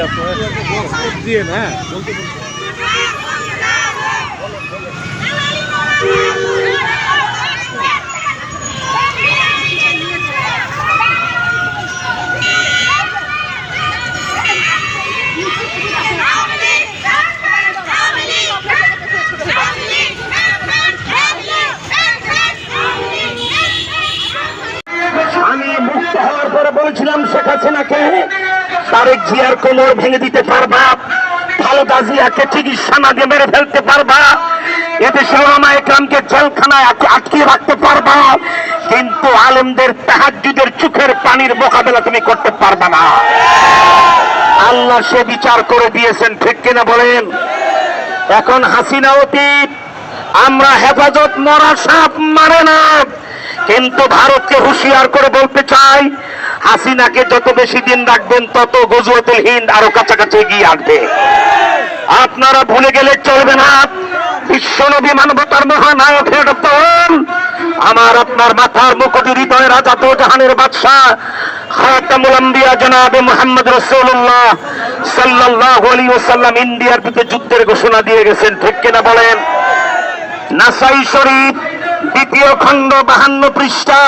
আছে দিয়ে হ্যাঁ বলতে আমি মুক্ত হওয়ার পরে বলেছিলাম শেখ হাসিনাকে তারেক জিয়ার কোমর ভেঙে দিতে পারবা? খালেদা জিয়াকে চিকিৎসা না দিয়ে মেরে ফেলতে পারবা? এদেশে ওলামা একরামকে জেলখানায় আটকে- আটকে রাখতে পারবা। কিন্তু আলেমদের তাহাজুদের চোখের পানির মোকাবেলা তুমি করতে পারবা না। আল্লাহ সে বিচার করে দিয়েছেন, ঠিক কিনা বলেন? এখন হাসিনা অতীত আমরা হেফাজত মরা সাপ মারে না। কিন্তু ভারতকে হুঁশিয়ার করে বলতে চাই, হাসিনাকে যত বেশি দিন রাখবেন, তত গজুয়াতুল হিন্দ আরও কাছাকাছি এগিয়ে আসবে। আপনারা ভুলে গেলে চলবে না। বিশ্বনবী মানবতার মহানায়ক হেডতন আমার আপনার মাথার মুকুট হৃদয় রাজা তো জাহানের বাদশাহ, খাতামুল আম্বিয়া জনাবে মোহাম্মদ রাসূলুল্লাহ সাল্লাল্লাহু আলাইহি ওয়াসাল্লাম ইন্ডিয়ার বিরুদ্ধে যুদ্ধের ঘোষণা দিয়ে গেছেন, ঠিক কিনা বলেন? নাসাই শরীফ দ্বিতীয় খণ্ড বাহান্ন পৃষ্ঠা।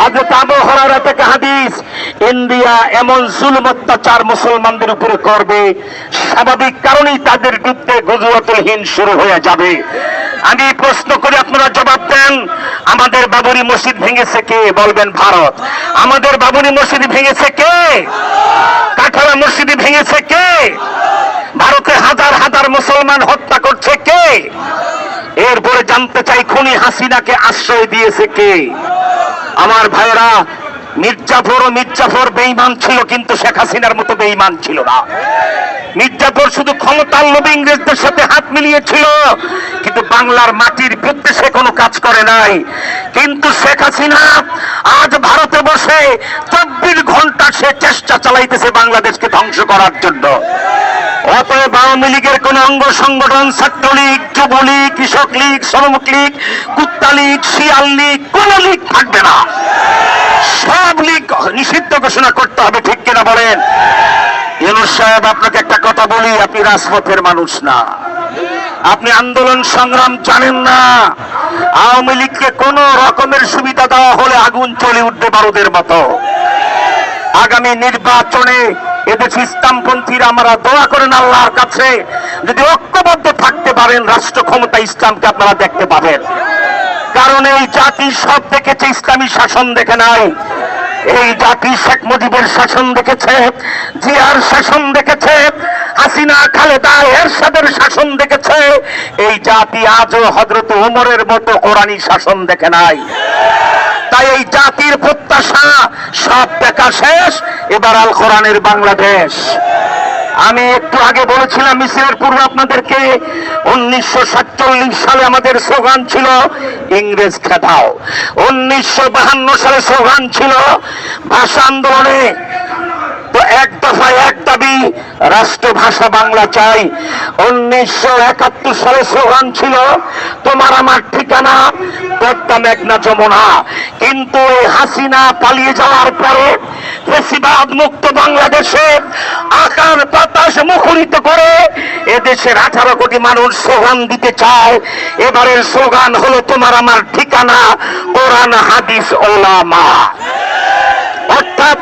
হজরত আবু হরারা থেকে হাদিস, ইন্ডিয়া এমন জুলুম অত্যাচার মুসলমানদের উপরে করবে, স্বাভাবিক কারণেই তাদের বিরুদ্ধে গজুয়াতুল হিন শুরু হয়ে যাবে। আমি প্রশ্ন করি, আপনারা জবাব দেন, আমাদের বাবরি মসজিদ ভেঙেছে কে? বলবেন ভারত। আমাদের বাবরি মসজিদ ভেঙেছে কে? কাঠারা মসজিদ ভেঙেছে কে? ভারতে মুসলমান হত্যা করছে কে? এরপরে জানতে চাই খুনি হাসিনাকে আশ্রয় দিয়েছে কে? আমার ভাইরা মির্জাফর ও মির্জাফর বেঈমান ছিল কিন্তু শেখ হাসিনার মতো বেঈমান ছিল না। মির্জাফর শুধু ক্ষমতার লোভে ইংরেজদের সাথে হাত মিলিয়েছিল, কিন্তু বাংলার মাটির বিরুদ্ধে সে কোনো কাজ করে নাই। কিন্তু শেখ হাসিনা আজ ভারতে বসে চব্বিশ ঘণ্টা সে চেষ্টা চালাইতেছে বাংলাদেশকে ধ্বংস করার জন্য। অতএব আওয়ামী লীগের কোন অঙ্গ সংগঠন, ছাত্রলীগ, যুবলীগ, কৃষক লীগ, শ্রমিক লীগ, কুত্তা লীগ, শিয়াল লীগ, কোন লীগ থাকবে না। সব লীগ নিষিদ্ধ ঘোষণা করতে হবে, ঠিক কিনা বলেন? ইউনুস সাহেব, আপনাকে একটা কথা বলি, আপনি রাজপথের মানুষ না। আপনি আন্দোলন সংগ্রাম জানেন না। আওয়ামী লীগকে কোন রকমের সুবিধা দেওয়া হলে আগুন চলে উঠবে বারুদের মতো। আগামী নির্বাচনে এদেশ ইসলামপন্থীরা আমরা দোয়া করেন আল্লাহর কাছে, যদি ঐক্যবদ্ধ থাকতে পারেন রাষ্ট্র ক্ষমতা ইসলামকে আপনারা দেখতে পাবেন। কারণ এই জাতি সব দেখেছে, ইসলামী শাসন দেখে নাই। এই জাতি শেখ মুজিবের শাসন দেখেছে, জিয়ার শাসন দেখেছে হাসিনা খালেদা এরশাদের শাসন দেখেছে। এই জাতি আজও হজরত ওমরের মতো কোরআনী শাসন দেখে নাই। তাই এই জাতির প্রত্যাশা সব দেখা শেষ, এবার আল কোরআনের বাংলাদেশ। আমি একটু আগে বলেছিলাম মিছিলের পূর্বে আপনাদেরকে, উনিশশো সাতচল্লিশ সালে আমাদের স্লোগান ছিল, ইংরেজ খেদাও উনিশশো সালে স্লোগান ছিল, ভাষা আন্দোলনে তো এক দফায় এক দাবি রাষ্ট্রভাষা বাংলা চাই। উনিশশো একাত্তর সালে স্লোগান ছিল, তোমার আমার ঠিকানা পদ্মা মেঘনা যমুনা। কিন্তু এই হাসিনা পালিয়ে যাওয়ার পরে ফেসিবাদ মুক্ত বাংলাদেশে আকার বাতাস মুখরিত করে এদেশের আঠারো কোটি মানুষ স্লোগান দিতে চায়। এবারের স্লোগান হলো, তোমার আমার ঠিকানা, কোরআন, হাদিস, ওলামা।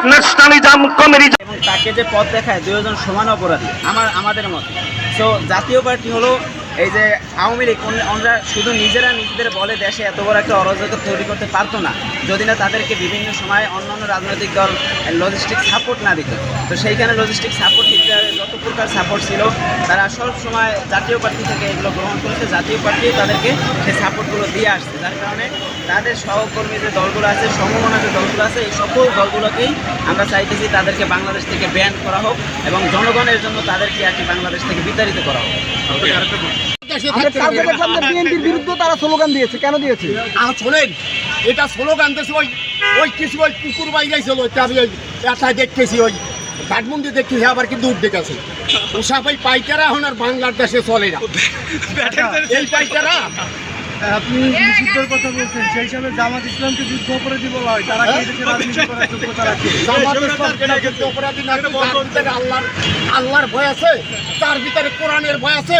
ন্যাশনালিজম কমিউনিজম এবং তাকে যে পথ দেখায় দুজন সমান অপরাধী, আমার, আমাদের মতে। সো জাতীয় পার্টি হলো এই যে আওয়ামী লীগ ওনারা শুধু নিজেরা নিজেদের বলে দেশে এত বড় একটা অরাজকতা তৈরি করতে পারতো না যদি না তাদেরকে বিভিন্ন সময় অন্যান্য রাজনৈতিক দল লজিস্টিক সাপোর্ট না দিত। তো সেইখানে লজিস্টিক সাপোর্ট যত প্রকার সাপোর্ট ছিল তারা সব সময় জাতীয় পার্টি থেকে এগুলো গ্রহণ করেছে জাতীয় পার্টি তাদেরকে সেই সাপোর্টগুলো দিয়ে আসছে। যার কারণে তাদের সহকর্মী যে দলগুলো আছে সমমনা যে দলগুলো আছে এই সকল দলগুলোকেই আমরা চাইতেছি তাদেরকে বাংলাদেশ থেকে ব্যান করা হোক এবং জনগণের জন্য তাদেরকে আর কি বাংলাদেশ থেকে বিতাড়িত করা হোক। আমরা কালকে দেখলাম যে বিএনপির বিরুদ্ধে তারা স্লোগান দিয়েছে কেন দিয়েছে? আর শোনেন এটা স্লোগান দিয়েছে ওই ওই কিছু ওই কুকুর বাই আমি ওই একটা দেখতেছি ওই কাঠমুন্ডি দেখতেছি আবার কিন্তু উঠ দেখেছে ওসব ওই পাইকারা এখন আর বাংলাদেশে চলে না। এই পাইকারা আপনি নিষিদ্ধের কথা বলছেন। সেই হিসাবে জামাত ইসলামকে যুদ্ধ অপরাধী বলা হয়। তারা কি রাজনীতি করার আল্লাহর আল্লাহর ভয় আছে? তার ভিতরে কোরআনের ভয় আছে?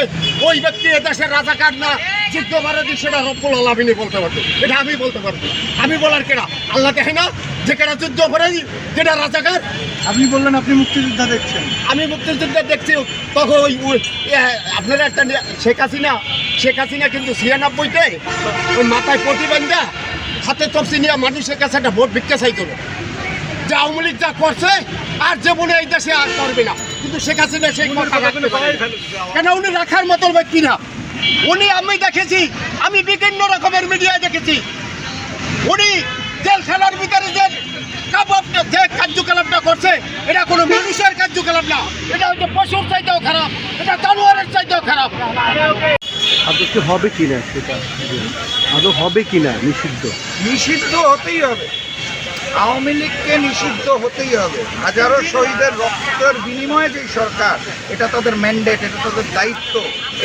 ওই ব্যক্তি এদেশের রাজাকার না, যুদ্ধ অপরাধী সেটা রব্বুল আলমিনী বলতে পারবে। এটা আমি বলতে পারব আমি বলার কেনা? আল্লাহ দেখে না? যে কেনা যুদ্ধ অপরাধী কেনা রাজাকার। আপনি বললেন আপনি মুক্তিযোদ্ধা দেখছেন। আমি মুক্তিযোদ্ধা দেখছি তখন ওই আপনারা একটা শেখ হাসিনা শেখ হাসিনা কিন্তু ছিয়ানব্বইতে ওই মাথায় প্রতিবন্ধা হাতে তপসি নিয়ে মানুষের কাছে একটা ভোট ভিক্ষা চাইছিল যে আওয়ামী লীগ যা করছে আর জীবনে এই দেশে আর করবে না। কিন্তু শেখ হাসিনা সেই কথা রাখতে কেন উনি রাখার মতন ব্যক্তি না উনি আমি দেখেছি আমি বিভিন্ন রকমের মিডিয়ায় দেখেছি। উনি জেলখানার ভিতরে যে যে কার্যকলাপটা করছে এটা কোনো মানুষের কার্যকলাপ না। এটা হচ্ছে পশুর চাইতেও খারাপ এটা জানোয়ারের চাইতেও খারাপ। আদৌ হবে কিনা সেটা? আদৌ হবে কিনা নিষিদ্ধ? নিষিদ্ধ হতেই হবে। আওয়ামী লীগকে নিষিদ্ধ হতেই হবে। হাজারো শহীদের রক্তের বিনিময়ে যে সরকার, এটা তাদের ম্যান্ডেট এটা তাদের দায়িত্ব,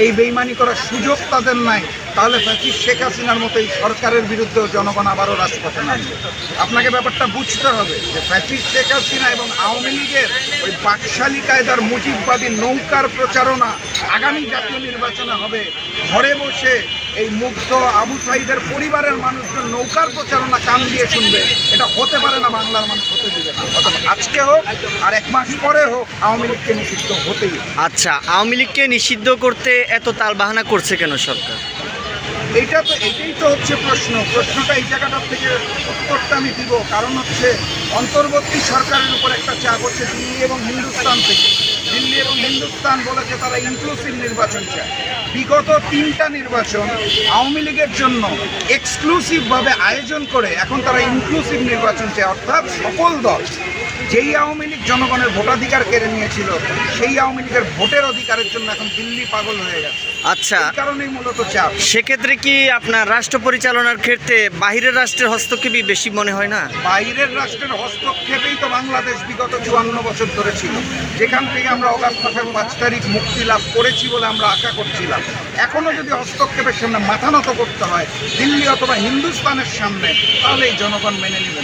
এই বেইমানি করার সুযোগ তাদের নাই, তাহলে ফ্যাসিস শেখ হাসিনার মতো এই সরকারের বিরুদ্ধেও জনগণ আবারও রাজপথে নামবে? আপনাকে ব্যাপারটা বুঝতে হবে যে ফ্যাসিস শেখ হাসিনা এবং আওয়ামী লীগের ওই বাকশালী কায়দার মুজিববাদী নৌকার প্রচারণা আগামী জাতীয় নির্বাচনে হবে। ঘরে বসে এই মুগ্ধ আবু সাইদের পরিবারের মানুষজন নৌকার প্রচারণা কান দিয়ে শুনবে। এটা হতে পারে না বাংলার মানুষ হতে দিবে না। আজকে হোক আর এক মাস পরে হোক আওয়ামী লীগকে নিষিদ্ধ হতেই আচ্ছা আওয়ামী লীগকে নিষিদ্ধ করতে এত তাল বাহানা করছে কেন সরকার? এইটা তো এইটাই তো হচ্ছে প্রশ্ন। প্রশ্নটা এই জায়গাটার থেকে উত্তরটা আমি দিব। কারণ হচ্ছে অন্তর্বর্তী সরকারের উপর একটা চাপ হচ্ছে দিল্লি এবং হিন্দুস্তান থেকে। দিল্লি এবং হিন্দুস্তান বলেছে তারা ইনক্লুসিভ নির্বাচন চায়। বিগত তিনটা নির্বাচন আওয়ামী লীগের জন্য এক্সক্লুসিভভাবে আয়োজন করে এখন তারা ইনক্লুসিভ নির্বাচন চায়। অর্থাৎ সকল দল যেই আওয়ামী লীগ জনগণের ভোটাধিকার কেড়ে নিয়েছিল সেই আওয়ামী লীগের ভোটের অধিকারের জন্য এখন দিল্লি পাগল হয়ে গেছে। আচ্ছা। কারণেই মূলত চাপ। সেক্ষেত্রে কি আপনার রাষ্ট্র পরিচালনার ক্ষেত্রে বাহিরের রাষ্ট্রের হস্তক্ষেপই বেশি মনে হয় না? বাইরের রাষ্ট্রের হস্তক্ষেপেই তো বাংলাদেশ বিগত চুয়ান্ন বছর ধরে ছিল। যেখান থেকে আমরা অগাস্ট মাসের পাঁচ তারিখ মুক্তি লাভ করেছি বলে আমরা আশা করছিলাম। এখনও যদি হস্তক্ষেপের সামনে মাথা নত করতে হয় দিল্লি অথবা হিন্দুস্তানের সামনে তাহলে এই জনগণ মেনে নেবে না।